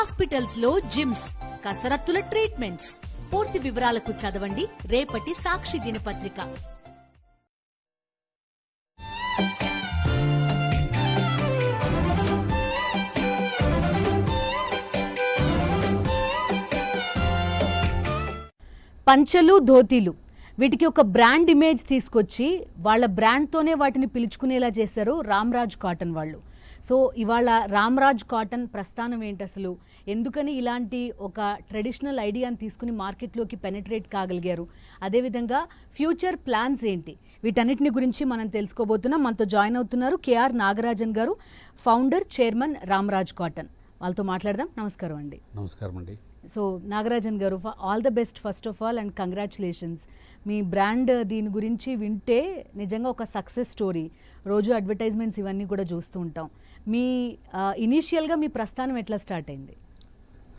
హాస్పిటల్స్లో gyms కసరత్తుల treatments. పూర్తి వివరాలకు చదవండి రేపటి సాక్షి దినపత్రిక. పంచలు ధోతీలు. వీటికి ఒక బ్రాండ్ ఇమేజ్ తీసుకొచ్చి వాళ్ళ బ్రాండ్తోనే వాటిని పిలుచుకునేలా చేశారు రామ్రాజ్ కాటన్ వాళ్ళు. సో ఇవాళ రామ్రాజ్ కాటన్ ప్రస్థానం ఏంటి అసలు? ఎందుకని ఇలాంటి ఒక ట్రెడిషనల్ ఐడియాని తీసుకుని మార్కెట్లోకి పెనిట్రేట్ కాగలిగారు? అదేవిధంగా ఫ్యూచర్ ప్లాన్స్ ఏంటి? వీటన్నిటిని గురించి మనం తెలుసుకోబోతున్నాం. మనతో జాయిన్ అవుతున్నారు కేఆర్ నాగరాజన్ గారు ఫౌండర్ చైర్మన్ రామ్రాజ్ కాటన్. వాళ్ళతో మాట్లాడదాం. నమస్కారం అండి. నమస్కారం అండి so Nagarajan garu all the best first of all and congratulations me brand దీని గురించి వింటే నిజంగా ఒక సక్సెస్ స్టోరీ రోజు అడ్వర్టైజ్మెంట్స్ ఇవన్నీ కూడా చూస్తూ ఉంటాం. మీ ఇనీషియల్గా మీ ప్రస్థానం ఎట్లా స్టార్ట్ అయింది?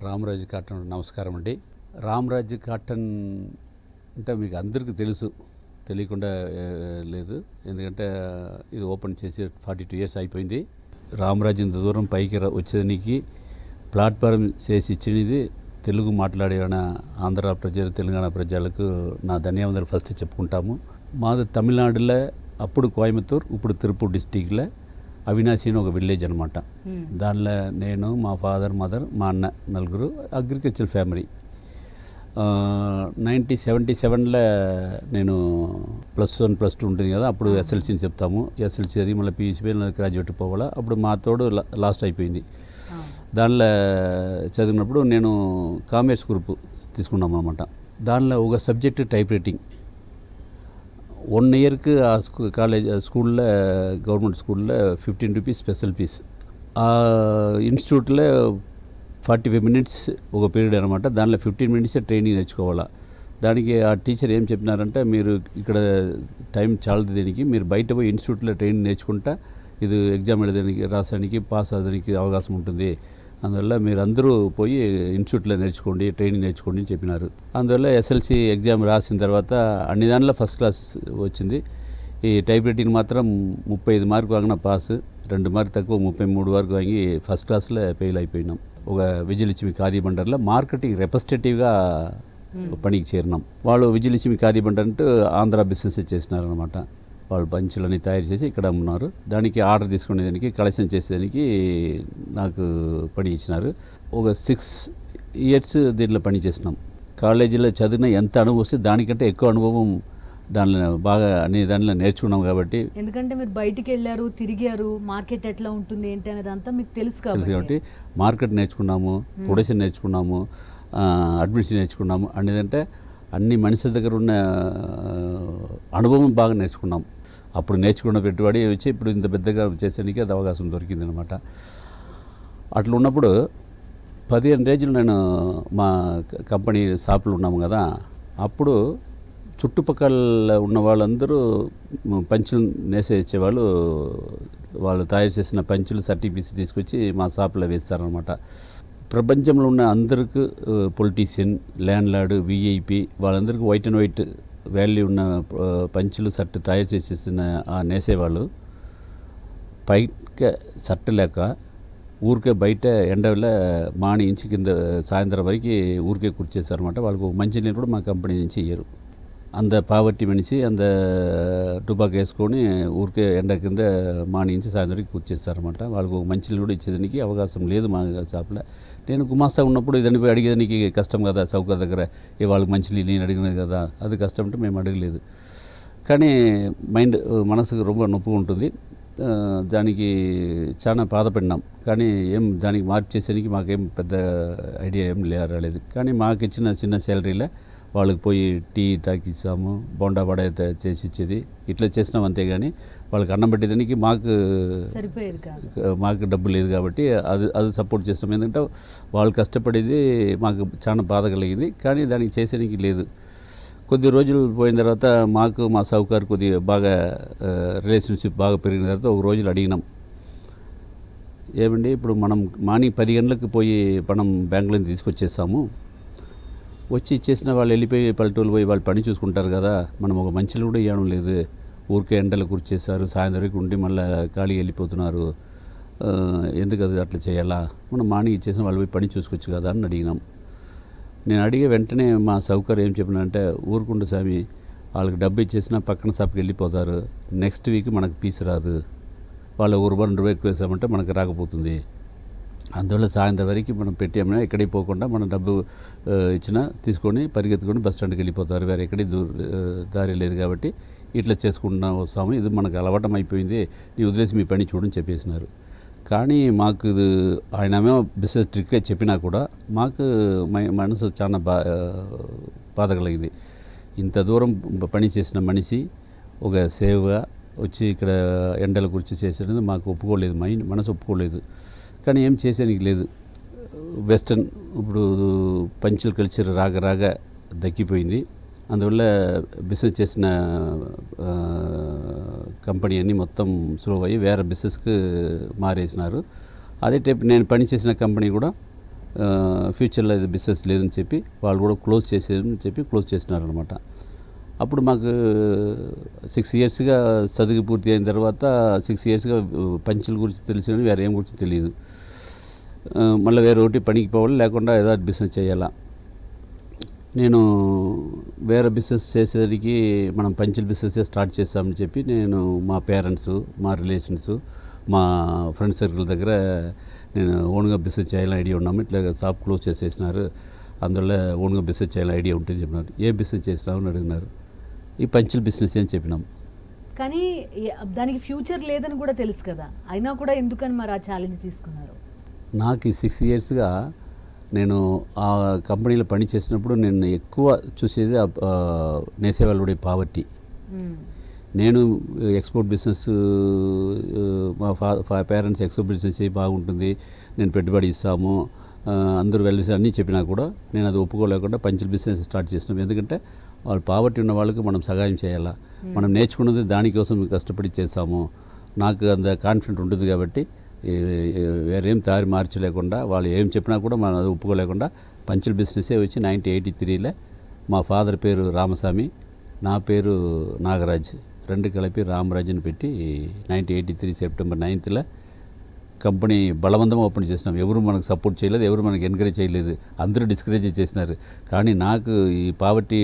రామరాజు కాటన్ నమస్కారం అండి. రామరాజు కాటన్ అంటే మీకు అందరికీ తెలుసు. తెలియకుండా లేదు. ఎందుకంటే ఇది ఓపెన్ చేసి ఫార్టీ టూ ఇయర్స్ అయిపోయింది. రామరాజు ఇంత దూరం పైకి రా- వచ్చేదానికి ప్లాట్ఫారం చేసి ఇచ్చినది తెలుగు మాట్లాడే ఆంధ్ర ప్రజలు తెలంగాణ ప్రజలకు నా ధన్యవాదాలు ఫస్ట్ చెప్పుకుంటాము మాది తమిళనాడులో అప్పుడు కోయంబత్తూర్ ఇప్పుడు తిరుపూర్ డిస్టిక్లో అవినాశి అని ఒక విలేజ్ అనమాట దానిలో నేను మా ఫాదర్ మదర్ మా అన్న నలుగురు అగ్రికల్చర్ ఫ్యామిలీ నైన్టీ సెవెంటీ సెవెన్లో నేను ప్లస్ వన్ ప్లస్ టూ ఉంటుంది కదా అప్పుడు ఎస్ఎల్సీని చెప్తాము ఎస్ఎల్సీ అది మళ్ళీ పీయూసీ గ్రాడ్యుయేట్ పోవాలా అప్పుడు మా తోడు లాస్ట్ అయిపోయింది దానిలో చదివినప్పుడు నేను కామర్స్ గ్రూప్ తీసుకున్నాం అనమాట దానిలో ఒక సబ్జెక్ట్ టైప్ రైటింగ్. వన్ ఇయర్కి ఆ స్కూ కాలేజ్ స్కూల్లో గవర్నమెంట్ స్కూల్లో ఫిఫ్టీన్ రూపీస్ స్పెషల్ ఫీస్ ఆ ఇన్స్టిట్యూట్లో ఫార్టీ ఫైవ్ మినిట్స్ ఒక పీరియడ్ అనమాట దానిలో ఫిఫ్టీన్ మినిట్స్ ట్రైనింగ్ నేర్చుకోవాలా. దానికి ఆ టీచర్ ఏం చెప్పినారంటే మీరు ఇక్కడ టైం చాలదు దీనికి మీరు బయట పోయి ఇన్స్టిట్యూట్లో ట్రైనింగ్ నేర్చుకుంటా ఇది ఎగ్జామ్ ఎడదానికి రాసానికి పాస్ అవ్వడానికి అవకాశం ఉంటుంది. అందువల్ల మీరు అందరూ పోయి ఇన్స్టిట్యూట్లో నేర్చుకోండి ట్రైనింగ్ నేర్చుకోండి అని చెప్పినారు. అందువల్ల ఎస్ఎల్సి ఎగ్జామ్ రాసిన తర్వాత అన్ని దానిలో ఫస్ట్ క్లాస్ వచ్చింది. ఈ టైప్ రైటింగ్ మాత్రం ముప్పై ఐదు మార్కు వాగిన పాస్. రెండు మార్కు తక్కువ ముప్పై మూడు వరకు వాగి ఫస్ట్ క్లాస్లో ఫెయిల్ అయిపోయినాం. ఒక విజిలిచ్చిమి కార్యబండర్లో మార్కెటింగ్ రిప్రజెంటేటివ్గా పనికి చేరినాం. వాళ్ళు విజిలిచ్చిమి కార్యబండర్ అంటే ఆంధ్ర బిజినెస్ చేసినారనమాట వాళ్ళు పంచులని తయారు చేసి ఇక్కడ అమ్మున్నారు దానికి ఆర్డర్ తీసుకునేదానికి కలెక్షన్ చేసేదానికి నాకు పని ఇచ్చినారు. ఒక సిక్స్ ఇయర్స్ దీంట్లో పని చేసినాం. కాలేజీలో చదివిన ఎంత అనుభవం వస్తే దానికంటే ఎక్కువ అనుభవం దానిలో బాగా అనే దానిలో నేర్చుకున్నాం కాబట్టి. ఎందుకంటే మీరు బయటికి వెళ్ళారు తిరిగారు మార్కెట్ ఎట్లా ఉంటుంది ఏంటి అనేదంతా మీకు తెలుసు తెలుసు కాబట్టి. మార్కెట్ నేర్చుకున్నాము ప్రొడక్షన్ నేర్చుకున్నాము అడ్మిషన్ నేర్చుకున్నాము. అనేదంటే అన్ని మనుషుల దగ్గర ఉన్న అనుభవం బాగా నేర్చుకున్నాం. అప్పుడు నేర్చుకున్న పెట్టుబడి వచ్చి ఇప్పుడు ఇంత పెద్దగా చేసేందుకే అది అవకాశం దొరికింది అనమాట అట్లా ఉన్నప్పుడు పదిహేను రోజులు నేను మా క- కంపెనీ షాపులు ఉన్నాము కదా అప్పుడు చుట్టుపక్కల ఉన్న వాళ్ళందరూ పంచులు నేసే ఇచ్చేవాళ్ళు వాళ్ళు తయారు చేసిన పంచులు సర్టిఫికేట్స్ తీసుకొచ్చి మా షాప్లో వేస్తారనమాట. ప్రపంచంలో ఉన్న అందరికి పొలిటీషియన్ ల్యాండ్ లార్డ్ విఐపి వాళ్ళందరికీ వైట్ అండ్ వైట్ వాల్యూ ఉన్న పంచులు షర్ట్ తయారు చేసేసిన ఆ నేసేవాళ్ళు పైకే షర్ట్ లేక ఊరికే బయట ఎండలో మాని ఇంచి కింద సాయంత్రం వరకు ఊరికే కూర్చేశారనమాట వాళ్ళకు మంచి నీళ్ళు కూడా మా కంపెనీ నుంచి ఇయ్యరు. అంత పావర్టీ మనిషి అంత టుబాక్ వేసుకొని ఊరికే ఎండ కింద మార్నింగ్ నుంచి సాయంత్రం వరకు కూర్చేస్తారనమాట వాళ్ళకు మంచి నీళ్ళు కూడా ఇచ్చేదానికి అవకాశం లేదు మా షాప్లో. నేను గుమాస్తా ఉన్నప్పుడు ఇదని పోయి అడిగేదానికి కష్టం కదా చౌక దగ్గర ఏ వాళ్ళకి మంచి నీళ్ళు నేను అడిగినది కదా అది కష్టం అంటే మేము అడగలేదు కానీ మైండ్ మనసుకు ரொம்ப నొప్పి ఉంటుంది ఆ, దానికి చాలా బాధపడినాం కానీ ఏం దానికి మార్పు చేసేందుకు మాకేం పెద్ద ఐడియా ఏం లే రాలేదు కానీ మాకు ఇచ్చిన చిన్న శాలరీలో వాళ్ళకి పోయి టీ తాకిచ్చాము బొండా వడ త- చేసి ఇచ్చేది ఇట్లా చేసినాం అంతేగాని వాళ్ళకి అన్నం పెట్టేదానికి మాకు మాకు డబ్బు లేదు కాబట్టి అది అది సపోర్ట్ చేస్తాం. ఎందుకంటే వాళ్ళు కష్టపడేది మాకు చాలా బాధ కలిగింది. కానీ దానికి చేసేనికి లేదు. కొద్ది రోజులు పోయిన తర్వాత మాకు మా సౌకర్ కొద్దిగా బాగా రిలేషన్షిప్ బాగా పెరిగిన తర్వాత ఒక రోజులు అడిగినాం. ఏమండి ఇప్పుడు మనం మార్నింగ్ పది గంటలకు పోయి మనం బ్యాంకులో తీసుకొచ్చేసాము వచ్చి ఇచ్చేసిన వాళ్ళు వెళ్ళిపోయి పల్లెటూరు పోయి వాళ్ళు పని చూసుకుంటారు కదా మనం ఒక మంచిలు కూడా ఇవ్వడం లేదు. ఊరికే ఎండలు కూర్చేశారు సాయంత్రం వరకు ఉండి మళ్ళీ ఖాళీ వెళ్ళిపోతున్నారు. ఎందుకు అది అట్లా చేయాలా? మనం మార్నింగ్ ఇచ్చేసిన వాళ్ళు పోయి పని చూసుకోవచ్చు కదా అని అడిగినాం. నేను అడిగే వెంటనే మా సౌకర్యం ఏం చెప్పినంటే ఊరుకుండు స్వామి వాళ్ళకి డబ్బు ఇచ్చేసినా పక్కన షాప్కి వెళ్ళిపోతారు. నెక్స్ట్ వీక్ మనకు పీస్ రాదు. వాళ్ళ ఊరు రెండు రూపాయలు ఎక్కువ వేసామంటే మనకు రాకపోతుంది. అందువల్ల సాయంత్రం వరకు మనం పెట్టామన్నా ఎక్కడికి పోకుండా మనం డబ్బు ఇచ్చినా తీసుకొని పరిగెత్తుకొని బస్ స్టాండ్కి వెళ్ళిపోతారు. వేరే ఎక్కడికి దూర దారి లేదు కాబట్టి ఇట్లా చేసుకుంటూ వస్తాము ఇది మనకు అలవాటం అయిపోయింది నీ వదిలేసి మీ పని చూడని చెప్పేసినారు. కానీ మాకు ఇది ఆయనేమో బిజినెస్ ట్రిక్గా చెప్పినా కూడా మాకు మనసు చాలా బా బాధ కలిగింది ఇంత దూరం పని చేసిన మనిషి ఒక సేవగా వచ్చి ఇక్కడ ఎండల గురించి చేసేది మాకు ఒప్పుకోలేదు మైండ్ మనసు ఒప్పుకోలేదు. కానీ ఏం చేసేనికి లేదు. వెస్టర్న్ ఇప్పుడు పంచుల కల్చర్ రాగ రాగ దక్కిపోయింది. అందువల్ల బిజినెస్ చేసిన కంపెనీ అన్నీ మొత్తం స్లో అయ్యి వేరే బిజినెస్కి మారేసినారు. అదే టైప్ నేను పని చేసిన కంపెనీ కూడా ఫ్యూచర్లో ఇది బిజినెస్ లేదని చెప్పి వాళ్ళు కూడా క్లోజ్ చేసేదని చెప్పి క్లోజ్ చేసినారనమాట అప్పుడు మాకు సిక్స్ ఇయర్స్గా చదువు పూర్తి అయిన తర్వాత సిక్స్ ఇయర్స్గా పంచుల గురించి తెలిసి కానీ వేరే ఏం గురించి తెలియదు. మళ్ళీ వేరే ఒకటి పనికి పోవాలి లేకుండా ఏదో బిజినెస్ చేయాలా. నేను వేరే బిజినెస్ చేసేసరికి మనం పంచుల బిజినెస్ స్టార్ట్ చేస్తామని చెప్పి నేను మా పేరెంట్స్ మా రిలేషన్స్ మా ఫ్రెండ్ సర్కిల్ దగ్గర నేను ఓన్గా బిజినెస్ చేయాలని ఐడియా ఉన్నాము. ఇట్లా షాప్ క్లోజ్ చేసేసినారు. అందువల్ల ఓన్గా బిజినెస్ చేయాలని ఐడియా ఉంటుంది చెప్పినారు. ఏ బిజినెస్ చేసినామని అడిగినారు. ఈ పంచుల బిజినెస్ అని చెప్పినాం కానీ దానికి ఫ్యూచర్ లేదని కూడా తెలుసు కదా. అయినా కూడా ఎందుకని మరి ఆ ఛాలెంజ్ తీసుకున్నారు? నాకు ఈ సిక్స్ ఇయర్స్గా నేను ఆ కంపెనీలో పని చేసినప్పుడు నేను ఎక్కువ చూసేది నేసేవాళ్ళుడే పావర్టీ. నేను ఎక్స్పోర్ట్ బిజినెస్ మా ఫా పేరెంట్స్ ఎక్స్పోర్ట్ బిజినెస్ చేయి బాగుంటుంది నేను పెట్టుబడి ఇస్తాము అందరూ వెళ్ళేసి అన్నీ చెప్పినా కూడా నేను అది ఒప్పుకోలేకుండా పంచుల బిజినెస్ స్టార్ట్ చేసినాం ఎందుకంటే వాళ్ళు పావర్టీ ఉన్న వాళ్ళకి మనం సహాయం చేయాలా? మనం నేర్చుకున్నది దానికోసం కష్టపడి చేస్తాము. నాకు అంత కాన్ఫిడెంట్ ఉంటుంది కాబట్టి వేరేం దారి మార్చలేకుండా వాళ్ళు ఏం చెప్పినా కూడా మనం అది ఒప్పుకోలేకుండా పంచుల బిజినెసే వచ్చి నైన్టీన్ ఎయిటీ త్రీలో మా ఫాదర్ పేరు రామస్వామి నా పేరు నాగరాజ్. రెండు కలిపి రామరాజ్ని పెట్టి నైన్టీన్ ఎయిటీ త్రీ సెప్టెంబర్ నైన్త్లో కంపెనీ బలవంతం ఓపెన్ చేసినాం. ఎవరు మనకు సపోర్ట్ చేయలేదు ఎవరు మనకు ఎంకరేజ్ చేయలేదు. అందరూ డిస్కరేజ్ చేసినారు. కానీ నాకు ఈ పావర్టీ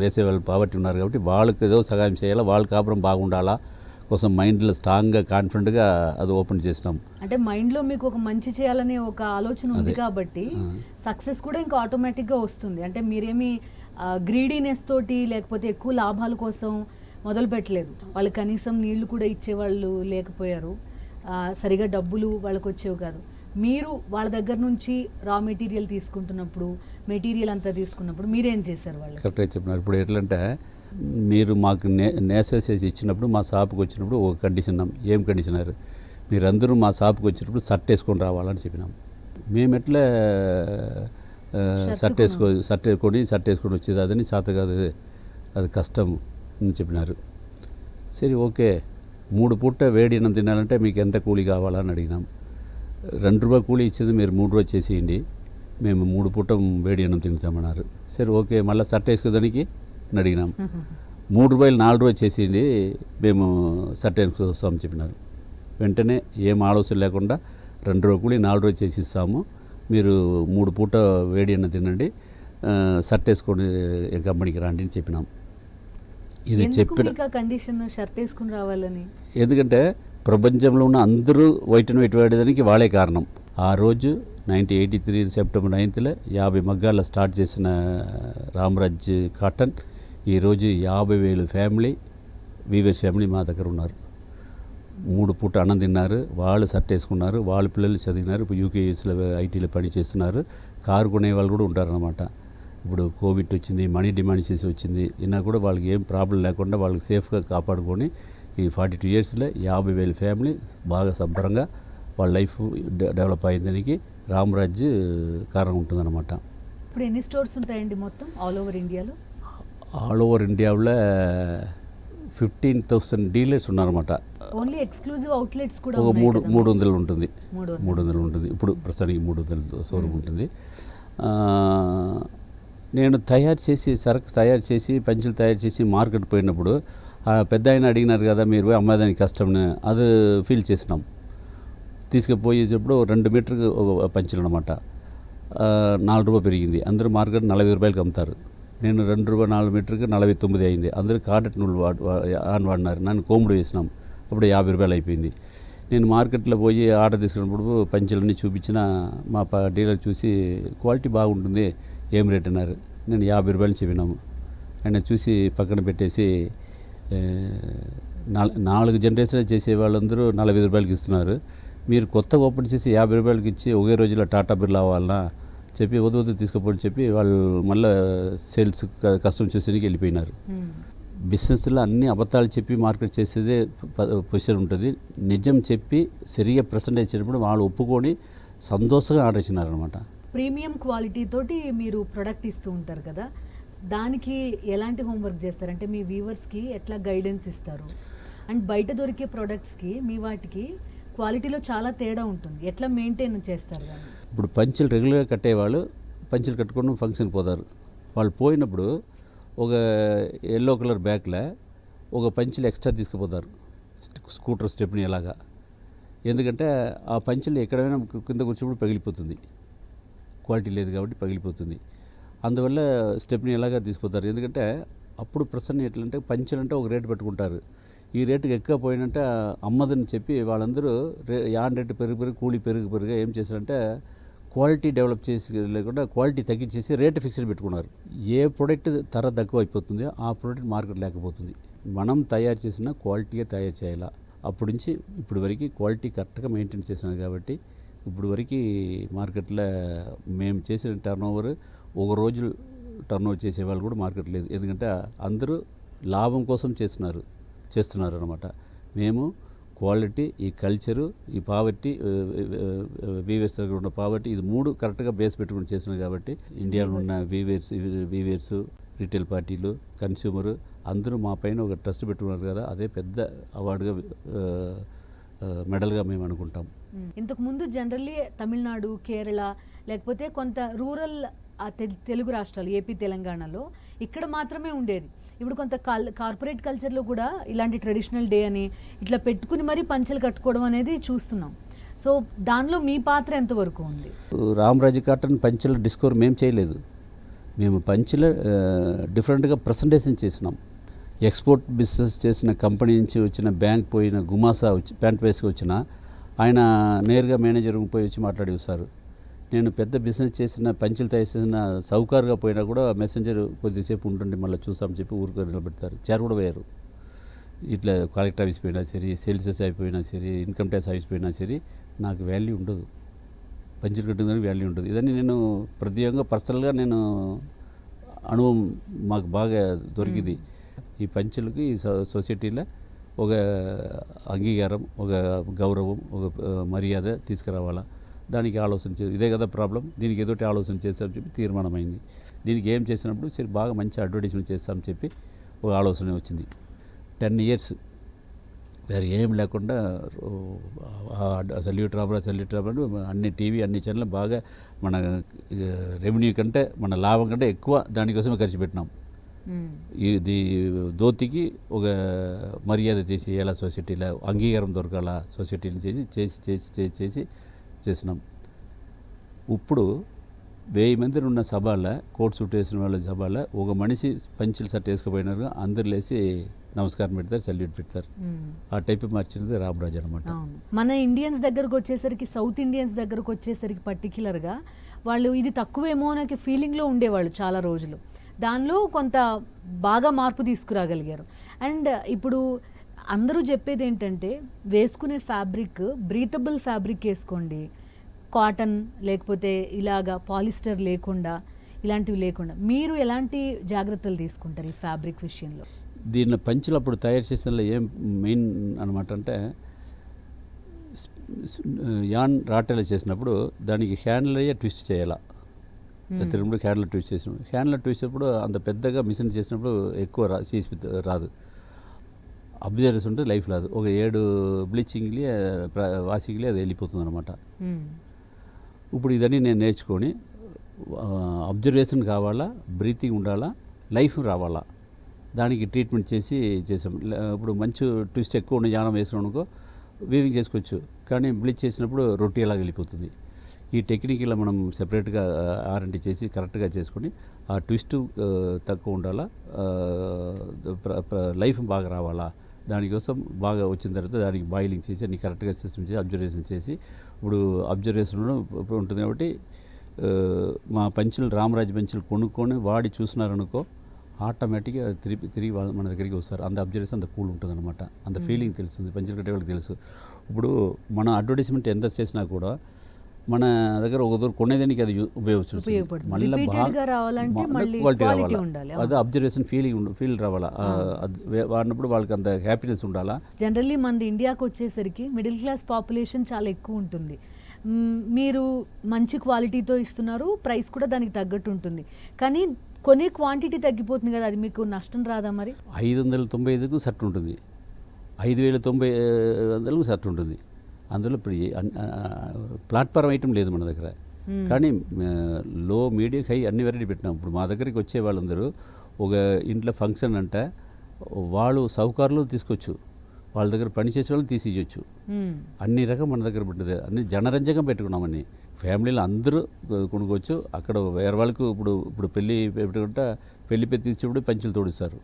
వేసే వాళ్ళు పావర్టీ ఉన్నారు కాబట్టి వాళ్ళకి ఏదో సహాయం చేయాలా వాళ్ళ కాపురం బాగుండాలా కోసం మైండ్లో స్ట్రాంగ్గా కాన్ఫిడెంట్గా అది ఓపెన్ చేసినాం. అంటే మైండ్లో మీకు ఒక మంచి చేయాలనే ఒక ఆలోచన ఉంది కాబట్టి సక్సెస్ కూడా ఇంకా ఆటోమేటిక్గా వస్తుంది. అంటే మీరేమి గ్రీడీనెస్ తోటి లేకపోతే ఎక్కువ లాభాల కోసం మొదలు పెట్టలేదు. వాళ్ళు కనీసం నీళ్ళు కూడా ఇచ్చేవాళ్ళు లేకపోయారు. సరిగా డబ్బులు వాళ్ళకి వచ్చేవి కాదు. మీరు వాళ్ళ దగ్గర నుంచి రా మెటీరియల్ తీసుకుంటున్నప్పుడు మెటీరియల్ అంతా తీసుకున్నప్పుడు మీరేం చేశారు వాళ్ళు కరెక్ట్గా చెప్పినారు. ఇప్పుడు ఎట్లంటే మీరు మాకు నే నేసేసేసి ఇచ్చినప్పుడు మా షాప్కి వచ్చినప్పుడు ఒక కండిషన్ ఏం కండిషనర్ మీరందరూ మా షాప్కి వచ్చినప్పుడు షర్ట్ వేసుకొని రావాలని చెప్పినాం. మేము ఎట్లా షర్ట్ వేసుకో షర్ట్ వేసుకొని షర్ట్ వేసుకొని వచ్చేది అదని శాత కాదు అది కష్టం అని చెప్పినారు. సరే ఓకే. మూడు పూట వేడి అన్నం తినాలంటే మీకు ఎంత కూలీ కావాలని అడిగినాం. రెండు రూపాయలు కూలీ ఇచ్చేది మీరు మూడు రోజులు చేసేయండి. మేము మూడు పూట వేడి అన్నం తింటామన్నారు. సరే ఓకే. మళ్ళీ షర్ట్ వేసుకోదానికి అని అడిగినాం. మూడు రూపాయలు నాలుగు రోజులు చేసేయండి మేము షర్ట్ వేసుకొస్తామని చెప్పినారు. వెంటనే ఏం ఆలోచన లేకుండా రెండు కూలీ నాలుగు రోజులు చేసి ఇస్తాము. మీరు మూడు పూట వేడి అన్నం తినండి. షర్ట్ వేసుకొని కంపెనీకి రండి అని చెప్పినాం. ఇది చెప్పిన కండిషన్ షర్ట్ వేసుకుని రావాలని? ఎందుకంటే ప్రపంచంలో ఉన్న అందరూ వైట్ అండ్ వైట్ వాడేదానికి వాళ్ళే కారణం. ఆ రోజు నైన్టీన్ ఎయిటీ త్రీ సెప్టెంబర్ నైన్త్లో యాభై మగ్గాల స్టార్ట్ చేసిన రామరాజ్ కాటన్ ఈరోజు యాభై వేలు ఫ్యామిలీ వీవర్స్ ఫ్యామిలీ మా దగ్గర ఉన్నారు. మూడు పూట అన్నం తిన్నారు వాళ్ళు షర్ట్ వేసుకున్నారు వాళ్ళ పిల్లలు చదివినారు ఇప్పుడు యూకేఎస్లో ఐటీలో పని చేస్తున్నారు కారు కొనే వాళ్ళు కూడా ఉంటారనమాట ఇప్పుడు కోవిడ్ వచ్చింది మనీ డిమాండ్ చేసి వచ్చింది ఇన్నా కూడా వాళ్ళకి ఏం ప్రాబ్లం లేకుండా వాళ్ళకి సేఫ్గా కాపాడుకొని ఈ ఫార్టీ టూ ఇయర్స్లో యాభై వేల ఫ్యామిలీ బాగా శుభ్రంగా వాళ్ళ లైఫ్ డె- డెవలప్ అయ్యేదానికి రామరాజ్ కారణం ఉంటుందన్నమాట. ఇప్పుడు ఎన్ని స్టోర్స్ ఉంటాయండి మొత్తం? ఆల్ ఓవర్ ఇండియాలో? ఆల్ ఓవర్ ఇండియాలో ఫిఫ్టీన్ థౌసండ్ డీలర్స్ ఉన్నారన్నమాట. ఓన్లీ ఎక్స్క్లూజివ్ అవుట్లెట్స్ కూడా ఒక మూడు మూడు వందలు ఉంటుంది. మూడు వందలు. ఉంటుంది. ఇప్పుడు ప్రస్తుతానికి మూడు వందలు షోరూమ్ ఉంటుంది. నేను తయారు చేసి సరుకు తయారు చేసి పంచులు తయారు చేసి మార్కెట్ పోయినప్పుడు పెద్ద ఆయన అడిగినారు కదా మీరు పోయి అమ్మేదానికి కష్టం అది ఫీల్ చేసినాం. తీసుకుపోయేటప్పుడు రెండు మీటర్కి ఒక పంచులు అనమాట నాలుగు రూపాయలు పెరిగింది. అందరూ మార్కెట్ నలభై రూపాయలకి అమ్ముతారు. నేను రెండు రూపాయలు నాలుగు మీటర్కి నలభై తొమ్మిది అయింది. అందరూ కాటెట్ నూలు వాడు వా- ఆన్ వాడినారు. నన్ను కోముడు వేసినాం. అప్పుడు యాభై రూపాయలు అయిపోయింది. నేను మార్కెట్లో పోయి ఆర్డర్ తీసుకున్నప్పుడు పంచులన్నీ చూపించిన మా ప- డీలర్ చూసి క్వాలిటీ బాగుంటుంది ఏం రేట్? అన్నారు. నేను యాభై రూపాయలు చెప్పినాము. ఆయన చూసి పక్కన పెట్టేసి నాలుగు జనరేషన్ చేసే వాళ్ళందరూ నలభై రూపాయలకి ఇస్తున్నారు. మీరు కొత్త ఓపెన్ చేసి యాభై రూపాయలకి ఇచ్చి ఒకే రోజులో టాటా బిర్లా వాళ్ళ చెప్పి వద్దు వద్దు తీసుకోపోని చెప్పి వాళ్ళు మళ్ళీ సేల్స్ కస్టమర్ చూసేకి వెళ్ళిపోయినారు. బిజినెస్లో అన్ని అబద్ధాలు చెప్పి మార్కెట్ చేసేదే పొజిషన్ ఉంటుంది. నిజం చెప్పి సరిగా ప్రజెంట్ ఇచ్చినప్పుడు వాళ్ళు ఒప్పుకొని సంతోషంగా ఆర్డర్ ఇచ్చినారనమాట ప్రీమియం క్వాలిటీ తోటి మీరు ప్రొడక్ట్ ఇస్తూ ఉంటారు కదా దానికి ఎలాంటి హోంవర్క్ చేస్తారంటే మీ వ్యూవర్స్కి ఎట్లా గైడెన్స్ ఇస్తారు? అండ్ బయట దొరికే ప్రొడక్ట్స్కి మీ వాటికి క్వాలిటీలో చాలా తేడా ఉంటుంది. ఎట్లా మెయింటైన్ చేస్తారు దాన్ని? ఇప్పుడు పంచులు రెగ్యులర్గా కట్టేవాళ్ళు పంచులు కట్టుకొని ఫంక్షన్కి పోతారు. వాళ్ళు పోయినప్పుడు ఒక ఎల్లో కలర్ బ్యాగ్లో ఒక పంచులు ఎక్స్ట్రా తీసుకుపోతారు. స్కూటర్ స్టెప్ని ఎలాగా. ఎందుకంటే ఆ పంచులు ఎక్కడైనా కింద కూర్చున్నప్పుడు పగిలిపోతుంది. క్వాలిటీ లేదు కాబట్టి పగిలిపోతుంది. అందువల్ల స్టెప్ని ఎలాగా తీసుకుపోతారు? ఎందుకంటే అప్పుడు ప్రసన్న ఎట్లంటే పంచులు అంటే ఒక రేటు పెట్టుకుంటారు. ఈ రేటుకి ఎక్కువ పోయినంటే అమ్మదని చెప్పి వాళ్ళందరూ రే యాన్ రేటు పెరుగు పెరుగు కూలి పెరుగు పెరుగు ఏం చేశారంటే క్వాలిటీ డెవలప్ చేసి లేకుండా క్వాలిటీ తగ్గించేసి రేటు ఫిక్స్డ్ పెట్టుకున్నారు. ఏ ప్రోడక్ట్ ధర తక్కువ అయిపోతుందో ఆ ప్రోడక్ట్ మార్కెట్ లేకపోతుంది. మనం తయారు చేసిన క్వాలిటీగా తయారు చేయాలా? అప్పటి నుంచి ఇప్పుడు వరకు క్వాలిటీ కరెక్ట్గా మెయింటైన్ చేసినారు కాబట్టి ఇప్పుడు వరకు మార్కెట్లో మేము చేసిన టర్న్ ఓవర్ ఒక రోజు టర్న్ ఓవర్ చేసే వాళ్ళు కూడా మార్కెట్ లేదు. ఎందుకంటే అందరూ లాభం కోసం చేస్తున్నారు చేస్తున్నారు అనమాట మేము క్వాలిటీ ఈ కల్చరు ఈ పావర్టీ వీవేర్స్ దగ్గర ఉన్న పావర్టీ ఇది మూడు కరెక్ట్గా బేస్ పెట్టుకుని చేస్తున్నాం కాబట్టి ఇండియాలో ఉన్న వీవేర్స్ వీవేర్స్ రీటైల్ పార్టీలు కన్స్యూమర్ అందరూ మా పైన ఒక ట్రస్ట్ పెట్టుకున్నారు కదా అదే పెద్ద అవార్డుగా మెడల్గా మేము అనుకుంటాం. ఇంతకు ముందు జనరల్లీ తమిళనాడు కేరళ లేకపోతే కొంత రూరల్ తెలుగు రాష్ట్రాలు ఏపీ తెలంగాణలో ఇక్కడ మాత్రమే ఉండేది. ఇప్పుడు కొంత కల్ కార్పొరేట్ కల్చర్లో కూడా ఇలాంటి ట్రెడిషనల్ డే అని ఇట్లా పెట్టుకుని మరీ పంచలు కట్టుకోవడం అనేది చూస్తున్నాం. సో దానిలో మీ పాత్ర ఎంతవరకు ఉంది? రామరాజు కాటన్ పంచెల డిస్కవర్ మేము చేయలేదు. మేము పంచెల డిఫరెంట్గా ప్రజెంటేషన్ చేసినాం. ఎక్స్పోర్ట్ బిజినెస్ చేసిన కంపెనీ నుంచి వచ్చిన బ్యాంక్ పోయిన గుమాసా వచ్చి ప్యాంట్ వేసుకు వచ్చిన ఆయన నేరుగా మేనేజర్ పోయి వచ్చి మాట్లాడి సార్. నేను పెద్ద బిజినెస్ చేసిన పంచులు తయారు చేసిన సౌకారుగా పోయినా కూడా మెసెంజర్ కొద్దిసేపు ఉంటుండి మళ్ళీ చూసామని చెప్పి ఊరికి నిలబెడతారు. చేరు కూడా పోయారు. ఇట్లా కలెక్టర్ ఆఫీస్ పోయినా సరే సేల్సెస్ అయిపోయినా సరే ఇన్కమ్ ట్యాక్స్ ఆఫీస్ పోయినా సరే నాకు వాల్యూ ఉండదు. పంచులు కట్టుకునే వాల్యూ ఉంటుంది ఇదని నేను ప్రత్యేకంగా పర్సనల్గా నేను అనుభవం మాకు బాగా దొరికింది. ఈ పంచులకి ఈ సొసైటీలో ఒక అంగీకారం ఒక గౌరవం ఒక మర్యాద తీసుకురావాలా. దానికి ఆలోచన చే ఇదే కదా ప్రాబ్లం. దీనికి ఏదోటి ఆలోచన చేస్తామని చెప్పి తీర్మానమైంది. దీనికి ఏం చేసినప్పుడు సరే బాగా మంచి అడ్వర్టైజ్మెంట్ చేస్తామని చెప్పి ఒక ఆలోచన వచ్చింది. టెన్ ఇయర్స్ వేరే ఏం లేకుండా సల్యూట్ రాబరా సల్యూట్ రాబరా అన్ని టీవీ అన్ని ఛానల్ బాగా మన రెవెన్యూ కంటే మన లాభం కంటే ఎక్కువ దానికోసమే ఖర్చు పెట్టినాం. ఇది దోతికి ఒక మర్యాద చేసి ఎలా సొసైటీలో అంగీకారం దొరకాల సొసైటీని చేసి చేసి చేసి చేసి చేసి చేసినాం. ఇప్పుడు వెయ్యి మంది ఉన్న సభలో కోట్ సూట్ వేసిన వాళ్ళ సభలో ఒక మనిషి పంచులు షర్ట్ వేసుకుపోయినారు అందరు లేచి నమస్కారం పెడతారు సల్యూట్ పెడతారు. ఆ టైప్ మార్చినది రామరాజు అనమాట మన ఇండియన్స్ దగ్గరకు వచ్చేసరికి సౌత్ ఇండియన్స్ దగ్గరకు వచ్చేసరికి పర్టిక్యులర్గా వాళ్ళు ఇది తక్కువేమో అనే ఫీలింగ్లో ఉండేవాళ్ళు చాలా రోజులు. దానిలో కొంత బాగా మార్పు తీసుకురాగలిగారు. అండ్ ఇప్పుడు అందరూ చెప్పేది ఏంటంటే వేసుకునే ఫ్యాబ్రిక్ బ్రీతబుల్ ఫ్యాబ్రిక్ వేసుకోండి. కాటన్ లేకపోతే ఇలాగా పాలిస్టర్ లేకుండా ఇలాంటివి లేకుండా. మీరు ఎలాంటి జాగ్రత్తలు తీసుకుంటారు ఈ ఫ్యాబ్రిక్ విషయంలో? దీనిలో పంచులు అప్పుడు తయారు చేసిన ఏం మెయిన్ అనమాట అంటే యాన్ రాటెల చేసినప్పుడు దానికి హ్యాండిల్ అయ్యే ట్విస్ట్ చేయాల. తిరుగుడు హ్యాండిల్ ట్విస్ట్ చేసినప్పుడు. హ్యాండిల్ ట్విస్ట్ చేసినప్పుడు అంత పెద్దగా మిషన్ చేసినప్పుడు ఎక్కువ రా రాదు. అబ్జర్వర్స్ ఉంటే లైఫ్ రాదు. ఒక ఏడు బ్లీచింగ్లీ వాషింగ్లీ అది వెళ్ళిపోతుంది అనమాట. ఇప్పుడు ఇదన్నీ నేను నేర్చుకొని అబ్జర్వేషన్ కావాలా బ్రీతింగ్ ఉండాలా లైఫ్ రావాలా దానికి ట్రీట్మెంట్ చేసి చేసాం. ఇప్పుడు మంచి ట్విస్ట్ ఎక్కువ ఉన్న యానం వేసినాం అనుకో వీవింగ్ చేసుకోవచ్చు. కానీ బ్లీచ్ చేసినప్పుడు రొట్టి ఎలా వెళ్ళిపోతుంది? ఈ టెక్నిక్ ఇలా మనం సెపరేట్గా ఆర్ఎండి చేసి కరెక్ట్గా చేసుకొని ఆ ట్విస్ట్ తక్కువ ఉండాలా లైఫ్ బాగా రావాలా దానికోసం బాగా వచ్చిన తర్వాత దానికి బాయిలింగ్ చేసి అన్ని కరెక్ట్గా సిస్టమ్ చేసి అబ్జర్వేషన్ చేసి ఇప్పుడు అబ్జర్వేషన్ ఉంటుంది కాబట్టి మా పంచులు రామరాజు పంచులు కొనుక్కొని వాడి చూసినారనుకో ఆటోమేటిక్గా తిరిగి తిరిగి వాళ్ళ మన దగ్గరికి వస్తారు. అంత అబ్జర్వేషన్ అంత కూల్ ఉంటుంది అనమాట అంత ఫీలింగ్ తెలుస్తుంది. పంచులు కట్టే వాళ్ళకి తెలుసు. ఇప్పుడు మన అడ్వర్టైజ్మెంట్ ఎంత చేసినా కూడా మన దగ్గర ఒక దూరం కొనేదానికి అది ఉపయోగపడుతుంది. మళ్ళీ బాగా quality రావాలా. ఉండాలి. అది అబ్జర్వేషన్ ఫీలింగ్ ఉండ ఫీల్ రావాలా? వాడినప్పుడు వాళ్ళకి అంత హ్యాపీనెస్ ఉండాలా? జనరల్లీ మనది ఇండియాకి వచ్చేసరికి మిడిల్ క్లాస్ పాపులేషన్ చాలా ఎక్కువ ఉంటుంది. మీరు మంచి క్వాలిటీతో ఇస్తున్నారు ప్రైస్ కూడా దానికి తగ్గట్టు ఉంటుంది. కానీ కొనే క్వాంటిటీ తగ్గిపోతుంది కదా అది మీకు నష్టం రాదా మరి? ఐదు వందల తొంభై ఐదుకు షర్ట్ ఉంటుంది ఐదు వేల తొంభై వందలకు షర్ట్ ఉంటుంది అందులో ఇప్పుడు ప్లాట్ఫారం ఐటమ్ లేదు మన దగ్గర. కానీ లో మీడియం హై అన్ని వెరైటీ పెట్టినాం. ఇప్పుడు మా దగ్గరికి వచ్చే వాళ్ళందరూ ఒక ఇంట్లో ఫంక్షన్ అంటే వాళ్ళు సౌకర్యాలు తీసుకోవచ్చు. వాళ్ళ దగ్గర పని చేసే వాళ్ళని తీసి ఇవ్వచ్చు అన్ని రకం మన దగ్గర ఉంటుంది అన్ని జనరంజకంగా పెట్టుకున్నామని ఫ్యామిలీలో అందరూ కొనుక్కోవచ్చు. అక్కడ వేరే వాళ్ళకు ఇప్పుడు ఇప్పుడు పెళ్ళి పెట్టుకుంటే పెళ్ళి పెట్టి పంచులు తోడిస్తారు.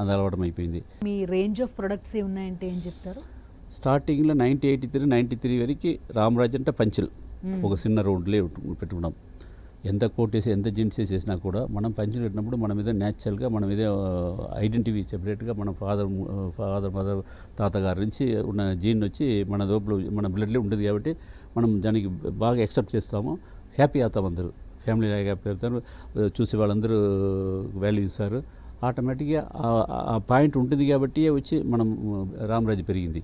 అది అలవాటం అయిపోయింది మీ రేంజ్ ఆఫ్ ప్రొడక్ట్స్ ఉన్నాయంటే ఏం చెప్తారు? స్టార్టింగ్లో ninety eighty three ninety three వరకు రామరాజ్ అంటే పంచులు. ఒక చిన్న రోడ్లే పెట్టుకున్నాం. ఎంత కోట్ వేసి ఎంత జీన్స్ వేసేసినా కూడా మనం పంచులు కట్టినప్పుడు మన మీద న్యాచురల్గా మన మీద ఐడెంటిటీ సెపరేట్గా మన ఫాదర్ ఫాదర్ మదర్ తాతగారి నుంచి ఉన్న జీన్ వచ్చి మన లోపల మన బ్లడ్లో ఉంటుంది కాబట్టి మనం దానికి బాగా యాక్సెప్ట్ చేస్తాము. హ్యాపీ అవుతాం అందరూ. ఫ్యామిలీ హ్యాపీ అవుతారు. చూసే వాళ్ళందరూ వాల్యూ ఇస్తారు. ఆటోమేటిక్గా ఆ పాయింట్ ఉంటుంది కాబట్టి వచ్చి మనం రామరాజు పెరిగింది.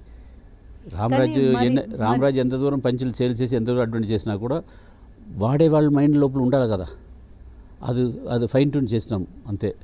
రామరాజు మరి- ఎన్న రామరాజు ఎంత దూరం పంచులు సేల్ చేసి ఎంత దూరం అడ్వాంటేజ్ చేసినా కూడా వాడే వాళ్ళ మైండ్ లోపల ఉండాలి కదా. అది అది ఫైన్ ట్యూన్ చేసినాం అంతే.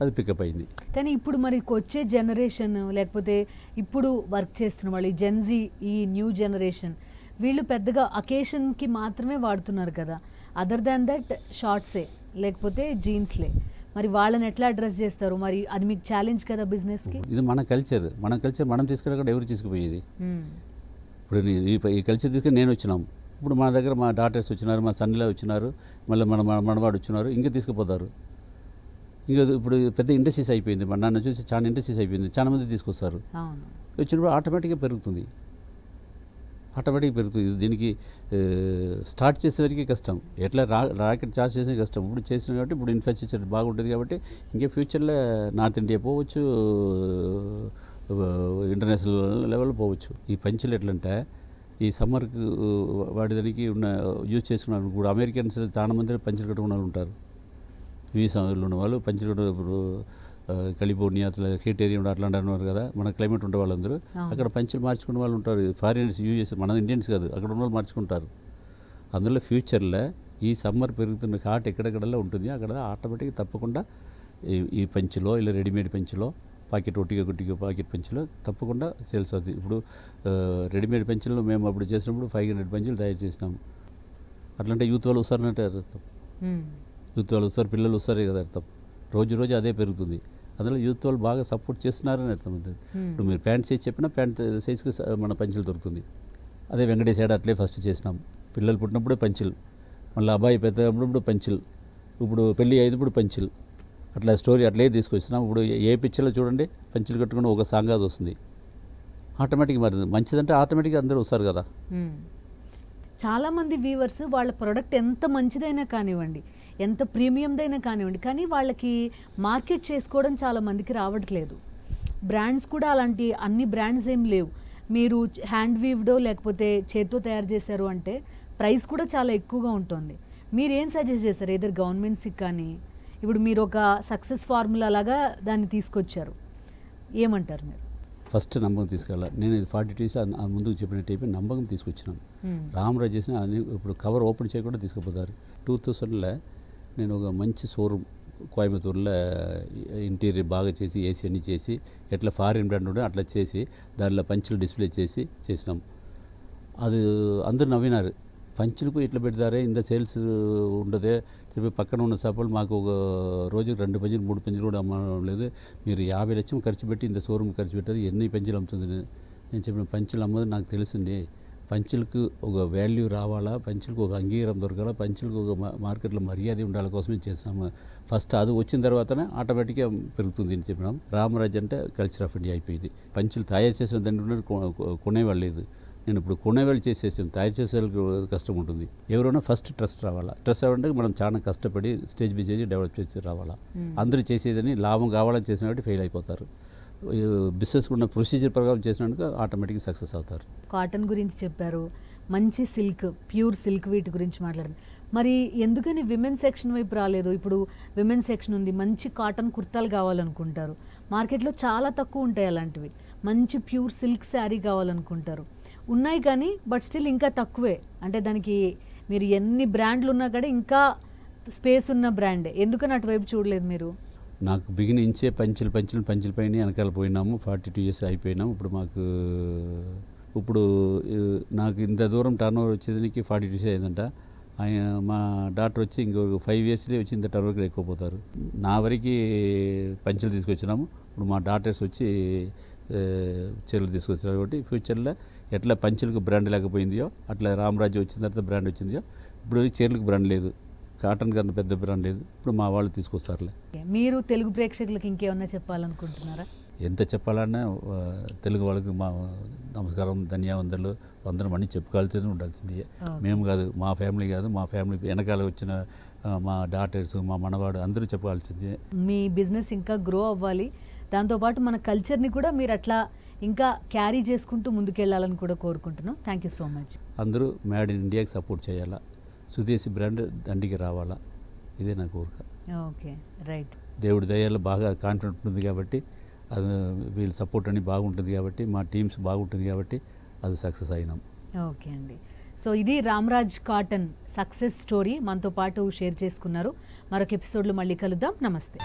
అది పికప్ అయింది. కానీ ఇప్పుడు మరి వచ్చే జనరేషన్ లేకపోతే ఇప్పుడు వర్క్ చేస్తున్న వాళ్ళు ఈ జెన్జీ ఈ న్యూ జనరేషన్ వీళ్ళు పెద్దగా అకేషన్కి మాత్రమే వాడుతున్నారు కదా. అదర్ దాన్ దట్ షార్ట్సే లేకపోతే జీన్స్లే మరి వాళ్ళని ఎట్లా అడ్రస్ చేస్తారు? మరి అది మీకు ఛాలెంజ్ కదా బిజినెస్కి ఇది మన కల్చర్ మన కల్చర్ మనం తీసుకెళ్ళకుండా ఎవరు తీసుకుపోయేది? ఇప్పుడు నీ- ఈ కల్చర్ తీసుకుని నేను వచ్చినాం. ఇప్పుడు మా దగ్గర మా డాటర్స్ వచ్చినారు మా సన్నిలో వచ్చినారు మళ్ళీ మన మన మనవాడు వచ్చినారు ఇంకా తీసుకుపోతారు. ఇంకా ఇప్పుడు పెద్ద ఇండస్ట్రీస్ అయిపోయింది. మన నాన్న చూసి చాలా ఇండస్ట్రీస్ అయిపోయింది. చాలా మంది తీసుకొస్తారు. వచ్చినప్పుడు ఆటోమేటిక్గా పెరుగుతుంది. ఆటోమేటిక్గా పెరుగుతుంది ఇది దీనికి స్టార్ట్ చేసేవరకు కష్టం. ఎట్లా రా రాకెట్ చార్జ్ చేసే కష్టం. ఇప్పుడు చేసిన కాబట్టి ఇప్పుడు ఇన్ఫ్రాస్ట్రక్చర్ బాగుంటుంది కాబట్టి ఇంకే ఫ్యూచర్లో నార్త్ ఇండియా పోవచ్చు ఇంటర్నేషనల్ లెవెల్ పోవచ్చు. ఈ పంచులు ఎట్లంటే ఈ సమ్మర్కి వాటి దానికి ఉన్న యూజ్ చేసుకున్న ఇప్పుడు అమెరికన్స్ చాలా మంది పంచులు కట్టుకున్న వాళ్ళు ఉంటారు యూఎస్లో ఉన్న వాళ్ళు ఇప్పుడు ఆ, కలిఫోర్నియా అట్లా హీట్ ఏరియా ఉండే అట్లా ఉన్నారు కదా మన క్లైమేట్ ఉండే వాళ్ళందరూ. అక్కడ పంచులు మార్చుకునే వాళ్ళు ఉంటారు. ఫారినర్స్ యూఎస్ మన ఇండియన్స్ కాదు. అక్కడ ఉన్న వాళ్ళు మార్చుకుంటారు. అందులో ఫ్యూచర్లో ఈ సమ్మర్ పెరుగుతున్న హాట్ ఎక్కడెక్కడల్లో ఉంటుంది అక్కడ ఆటోమేటిక్గా తప్పకుండా ఈ పంచులో ఇలా రెడీమేడ్ పంచులో పాకెట్ ఒట్టిగా కొట్టిగా పాకెట్ పంచులో తప్పకుండా సేల్స్ అవుతుంది ఇప్పుడు రెడీమేడ్ పంచులు మేము అప్పుడు చేసినప్పుడు ఫైవ్ హండ్రెడ్ పంచులు తయారు చేసినాము అట్లంటే యూత్ వాళ్ళు వస్తారంటే అర్థం మ్మ్. యూత్ వాళ్ళు వస్తారు పిల్లలు వస్తారే కదా అర్థం. రోజు రోజు అదే పెరుగుతుంది. అందులో యూత్ వాళ్ళు బాగా సపోర్ట్ చేస్తున్నారని అర్థం అవుతుంది Hmm. ఇప్పుడు మీరు ప్యాంట్ సైజ్ చెప్పినా ప్యాంట్ సైజ్కి మన పంచులు దొరుకుతుంది. అదే వెంకటేష్ యాడ్ అట్లే ఫస్ట్ చేసినాం. పిల్లలు పుట్టినప్పుడే పంచులు. మళ్ళీ అబ్బాయి పెద్దప్పుడు పంచులు. ఇప్పుడు పెళ్ళి అయినప్పుడు పంచులు. అట్లా స్టోరీ అట్లే తీసుకొచ్చినాం. ఇప్పుడు ఏ పిక్చర్లో చూడండి పంచులు కట్టుకుని ఒక సాంగ్ అది వస్తుంది. ఆటోమేటిక్ మరి మంచిదంటే ఆటోమేటిక్గా అందరూ వస్తారు కదా. చాలామంది వ్యూవర్స్ వాళ్ళ ప్రోడక్ట్ ఎంత మంచిదైనా కానివ్వండి ఎంత ప్రీమియందైనా కానివ్వండి కానీ వాళ్ళకి మార్కెట్ చేసుకోవడం చాలా మందికి రావట్లేదు. బ్రాండ్స్ కూడా అలాంటి అన్ని బ్రాండ్స్ ఏం లేవు. మీరు హ్యాండ్ వీవ్డో లేకపోతే చేత్తో తయారు చేశారు అంటే ప్రైస్ కూడా చాలా ఎక్కువగా ఉంటుంది. మీరు ఏం సజెస్ట్ చేస్తారు ఏదర్ గవర్నమెంట్స్కి కానీ ఇప్పుడు మీరు ఒక సక్సెస్ ఫార్ములా లాగా దాన్ని తీసుకొచ్చారు. ఏమంటారు మీరు? ఫస్ట్ నమ్మకం తీసుకెళ్ళాలి. నేను ఇది ఫార్టీ డేస్ ముందుకు చెప్పినట్టు అయిపోయి నమ్మకం తీసుకొచ్చినాం. రామరాజ్ చేసిన ఇప్పుడు కవర్ ఓపెన్ చేయకుండా తీసుకుపోతారు. టూ థౌసండ్లో నేను ఒక మంచి షోరూమ్ కోయంబత్తూరులో ఇంటీరియర్ బాగా చేసి ఏసీ అన్ని చేసి ఎట్లా ఫారిన్ బ్రాండ్ ఉండే అట్లా చేసి దాంట్లో పంచులు డిస్ప్లే చేసి చేసినాం. అది అందరూ నవ్వినారు. పంచులకు ఇట్లా పెడతారే ఇంత సేల్స్ ఉండదే చెప్పి పక్కన ఉన్న చేపలు మాకు ఒక రోజుకి రెండు పంచులు మూడు పంచులు కూడా అమ్మడం లేదు. మీరు యాభై లక్షలు ఖర్చు పెట్టి ఇంత షోరూమ్ ఖర్చు పెట్టారు ఎన్ని పంచులు అమ్ముతుంది? నేను చెప్పిన పంచులు అమ్మదు నాకు తెలిసింది. పంచులకు ఒక వాల్యూ రావాలా? పంచులకు ఒక అంగీకారం దొరకాలా? పంచులకు ఒక మార్కెట్లో మర్యాద ఉండాలి? కోసమే చేసాము ఫస్ట్ అది వచ్చిన తర్వాతనే ఆటోమేటిక్గా పెరుగుతుంది అని చెప్పినాం. రామరాజ్ అంటే కల్చర్ ఆఫ్ ఇండియా అయిపోయింది. పంచులు తయారు చేసిన దాంట్లో కొ- కొనేవాళ్ళు లేదు. నేను ఇప్పుడు కొనేవాళ్ళు చేసేసాం తయారు చేసే కష్టం ఉంటుంది. ఎవరైనా ఫస్ట్ ట్రస్ట్ రావాలా? ట్రస్ట్ రావాలంటే మనం చాలా కష్టపడి స్టేజ్ బి చేసి డెవలప్ చేసి రావాలా? అందరూ చేసేదని లాభం కావాలని చేసిన కాబట్టి ఫెయిల్ అయిపోతారు. బిజినెస్ ఉన్న ప్రొసీజర్ ప్రకారం చేసినందుకు ఆటోమేటిక్గా సక్సెస్ అవుతారు. కాటన్ గురించి చెప్పారు. మంచి సిల్క్ ప్యూర్ సిల్క్ వీటి గురించి మాట్లాడారు. మరి ఎందుకని విమెన్ సెక్షన్ వైపు రాలేదు? ఇప్పుడు విమెన్ సెక్షన్ ఉంది. మంచి కాటన్ కుర్తాలు కావాలనుకుంటారు. మార్కెట్లో చాలా తక్కువ ఉంటాయి అలాంటివి. మంచి ప్యూర్ సిల్క్ శారీ కావాలనుకుంటారు. ఉన్నాయి కానీ బట్ స్టిల్ ఇంకా తక్కువే. అంటే దానికి మీరు ఎన్ని బ్రాండ్లు ఉన్నా కూడా ఇంకా స్పేస్ ఉన్న బ్రాండ్ ఎందుకని అటువైపు చూడలేదు మీరు? నాకు బిగినించే పంచులు పంచులు పంచులు పైన వెనకాల పోయినాము ఫార్టీ టూ ఇయర్స్ అయిపోయినాము ఇప్పుడు మాకు ఇప్పుడు నాకు ఇంత దూరం టర్న్ ఓవర్ వచ్చేదానికి ఫార్టీ టూ ఇయర్స్ అయిందంట. ఆయన మా డాక్టర్ వచ్చి ఇంకొక ఫైవ్ ఇయర్స్లో వచ్చి ఇంత టర్న్ ఓవర్ ఎక్కువపోతారు నా వరకు పంచులు తీసుకొచ్చినాము. ఇప్పుడు మా డాక్టర్స్ వచ్చి ఆ, చీరలు తీసుకొచ్చారు కాబట్టి ఫ్యూచర్లో ఎట్లా పంచులకు బ్రాండ్ లేకపోయిందో అట్లా రామరాజు వచ్చిన తర్వాత బ్రాండ్ వచ్చిందో ఇప్పుడు చీరలకు బ్రాండ్ లేదు. కాటన్ కన్నా పెద్ద బ్రాండ్ లేదు. ఇప్పుడు మా వాళ్ళు తీసుకొస్తారులే. మీరు తెలుగు ప్రేక్షకులకు ఇంకేమన్నా చెప్పాలనుకుంటున్నారా? ఎంత చెప్పాలన్నా తెలుగు వాళ్ళకి మా నమస్కారం ధన్యవాదాలు. వందనం అన్ని చెప్పుకోవాల్సింది ఉండాల్సింది. మేము కాదు మా ఫ్యామిలీ కాదు మా ఫ్యామిలీ వెనకాల వచ్చిన మా డాటర్స్ మా మనవాడు అందరూ చెప్పాల్సిందే. మీ బిజినెస్ ఇంకా గ్రో అవ్వాలి. దాంతోపాటు మన కల్చర్ని కూడా మీరు అట్లా ఇంకా క్యారీ చేసుకుంటూ ముందుకెళ్ళాలని కూడా కోరుకుంటున్నాం. థ్యాంక్ యూ సో మచ్ అందరూ మేడ్ ఇన్ ఇండియాకి సపోర్ట్ చేయాలా? సుదేశీ బ్రాండ్ దండికి రావాలా? ఇదే నా కోరిక. ఓకే రైట్ దేవుడి దయాల్లో బాగా కాన్ఫిడెంట్ ఉంటుంది కాబట్టి అది వీళ్ళ సపోర్ట్ అని బాగుంటుంది కాబట్టి మా టీమ్స్ బాగుంటుంది కాబట్టి అది సక్సెస్ అయినాం. ఓకే అండి. సో ఇది రామ్రాజ్ కాటన్ సక్సెస్ స్టోరీ మనతో పాటు షేర్ చేసుకున్నారు. మరొక ఎపిసోడ్లో మళ్ళీ కలుద్దాం. నమస్తే.